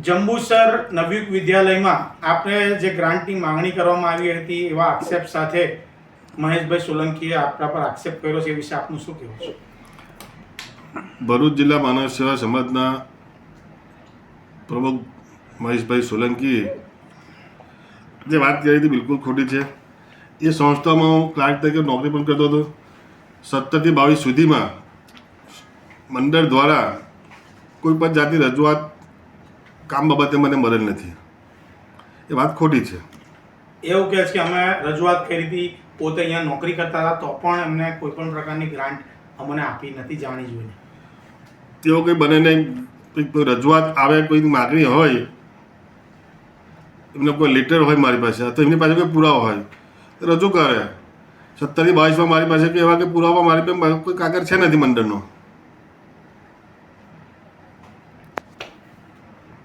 જંબુસર નવયુગ વિદ્યાલયમાં આપણે જે ગ્રાન્ટની માંગણી કરવામાં આવી હતી એવા આક્ષેપ સાથે મહેશભાઈ સોલંકીએ આપણા પર આક્ષેપ કર્યો છે એ વિશે આપનું શું કહેવું છે? ભરૂચ જિલ્લા માનવ સેવા સમાજના પ્રમુખ મહેશભાઈ સોલંકીએ જે વાત કરી હતી બિલકુલ ખોટી છે. એ સંસ્થામાં હું ક્લાર્ક તરીકે નોકરી પણ કરતો હતો. સત્તરથી બાવીસ સુધીમાં મંડળ દ્વારા કોઈ પણ જાતની રજૂઆત કામ બાબતે મને મળેલ નથી. એ વાત ખોટી છે. એવું કહે છે કે અમે રજૂઆત કરી હતી પોતે અહીંયા નોકરી કરતા હતા તો પણ એમને કોઈ પણ પ્રકારની ગ્રાન્ટ અમને આપી નથી જાણી જોઈને. તેઓ કંઈ બને નહીં કોઈ રજૂઆત આવે કોઈ માગણી હોય એમનો કોઈ લેટર હોય મારી પાસે તો એમની પાસે કોઈ પુરાવો હોય. રજૂ કરે. સત્તરથી બાવીસમાં મારી પાસે કે એવા કે પુરાવા મારી પાસે કોઈ કાગળ છે નથી મંડળનો.